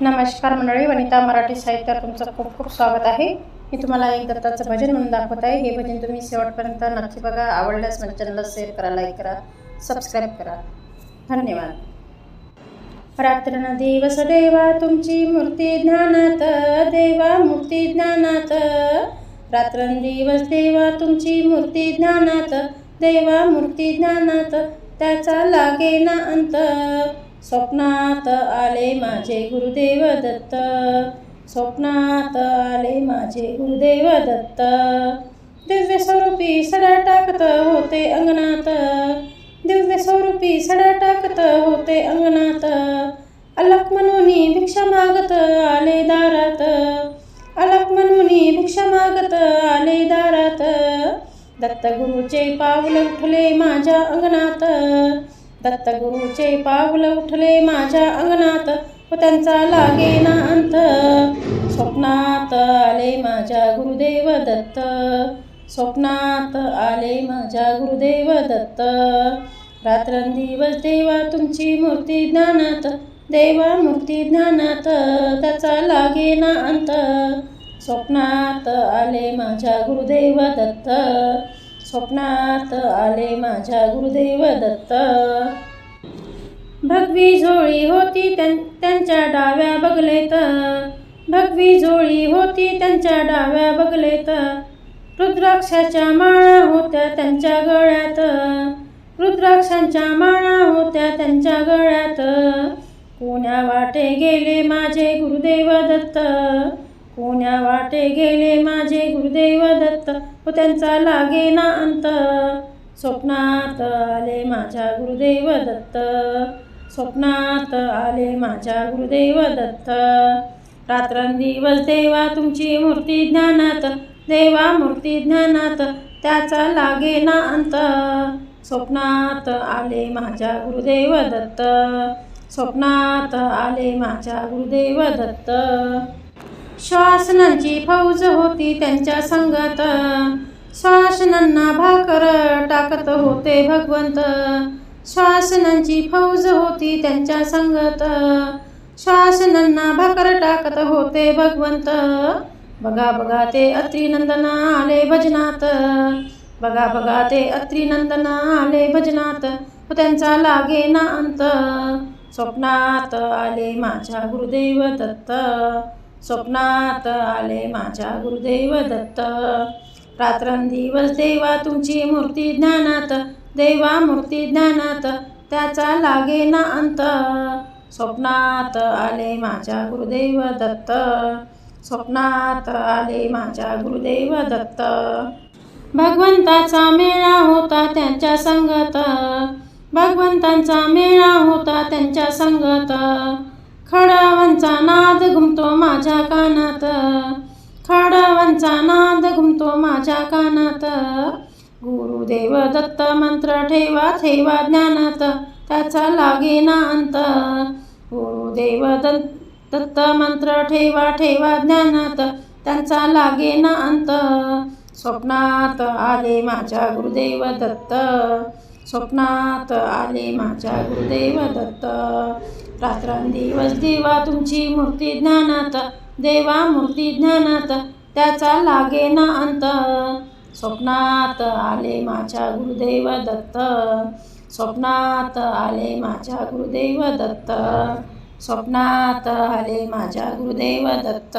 नमस्कार मंडळी वनिता मराठी साहित्यात तुमचं खूप खूप स्वागत आहे. मी तुम्हाला एक दत्ताचं भजन म्हणून दाखवत आहे. हे भजन तुम्ही शेवटपर्यंत नक्की बघा. आवडल्यास माझ्या चॅनलला शेअर करा लाईक करा सबस्क्राईब करा. धन्यवाद. रात्र न दिवस देवा तुमची मूर्ती ज्ञानात देवा मूर्ती ज्ञानात. रात्रंदिवस देवा तुमची मूर्ती ज्ञानात देवा मूर्ती ज्ञानात. त्याचा लागे ना अंत. स्वप्नात आले माझे गुरुदेव दत्त. स्वप्नात आले माझे गुरुदेव दत्त. दिव्य स्वरूपी सडा टाकत होते अंगणात. दिव्य स्वरूपी सडा टाकत होते अंगणात. अलक म्हणून भिक्षा मागत आले दारात. अलक म्हणून भिक्षा मागत आले दारात. दत्तगुरूचे पाऊल उठले माझ्या अंगणात. दत्तगुरूचे पाऊल उठले माझ्या अंगणात व त्यांचा लागे ना अंत. स्वप्नात आले माझ्या गुरुदेव दत्त. स्वप्नात आले माझ्या गुरुदेव दत्त. रात्रंदिवस देवा तुमची मूर्ती ज्ञानात देवा मूर्ती ज्ञानात त्याचा लागे ना अंत. स्वप्नात आले माझ्या गुरुदेव दत्त. स्वप्नात आले माझ्या गुरुदेव दत्त. भगवी झोळी होती त्यां- त्यांच्या डाव्या बगलेत. भगवी झोळी होती त्यांच्या डाव्या बगलेत. रुद्राक्षाच्या माळा होत्या त्यांच्या गळ्यात. रुद्राक्षांच्या माळा होत्या त्यांच्या गळ्यात. कोण्या वाटे गेले माझे गुरुदेव दत्त. कोण्या वाटे गेले माझे गुरुदेव दत्त? व त्यांचा लागे ना अंत. स्वप्नात आले माझ्या गुरुदेव दत्त. स्वप्नात आले माझ्या गुरुदेव दत्त. रात्रंदिवस देवा तुमची मूर्ती ज्ञानात. देवा मूर्ती ज्ञानात त्याचा लागे ना अंत. स्वप्नात आले माझ्या गुरुदेव दत्त. स्वप्नात आले माझ्या गुरुदेव दत्त. श्वासनांची फौज होती त्यांच्या संगत. श्वासनांना भाकर टाकत होते भगवंत. श्वासनांची फौज होती त्यांच्या संगत. श्वासनांना भाकर टाकत होते भगवंत. बघा बघा ते अत्रिनंदना आले भजनात. बघा बघा ते अत्रिनंदना आले भजनात. त्यांचा लागे ना अंत. स्वप्नात आले माझ्या गुरुदेव दत्त. स्वप्नात आले माझ्या गुरुदेव दत्त. रात्रंदिवस देवा तुमची मूर्ती ज्ञानात देवा मूर्ती ज्ञानात त्याचा लागे ना अंत. स्वप्नात आले माझ्या गुरुदेव दत्त. स्वप्नात आले माझ्या गुरुदेव दत्त. भगवंताचा मेळा होता त्यांच्या संगत. भगवंतांचा मेळा होता त्यांच्या संगत. खडावांचा नाद घुमतो माझ्या कानात. खडावांचा नाद घुमतो माझ्या कानात. गुरुदेव दत्त मंत्र ठेवा ठेवा ज्ञानात. त्याचा लागे ना अंत. गुरुदेव दत्त दत्त मंत्र ठेवा ठेवा ज्ञानात. त्यांचा लागे ना अंत. स्वप्नात आले माझ्या गुरुदेव दत्त. स्वप्नात आले माझ्या गुरुदेव दत्त. रात्रंदिवस देवा तुमची मूर्ती ज्ञानात देवा मूर्ती ज्ञानात त्याचा लागे ना अंत. स्वप्नात आले माझ्या गुरुदेव दत्त. स्वप्नात आले माझ्या गुरुदेव दत्त. स्वप्नात आले माझ्या गुरुदेव दत्त.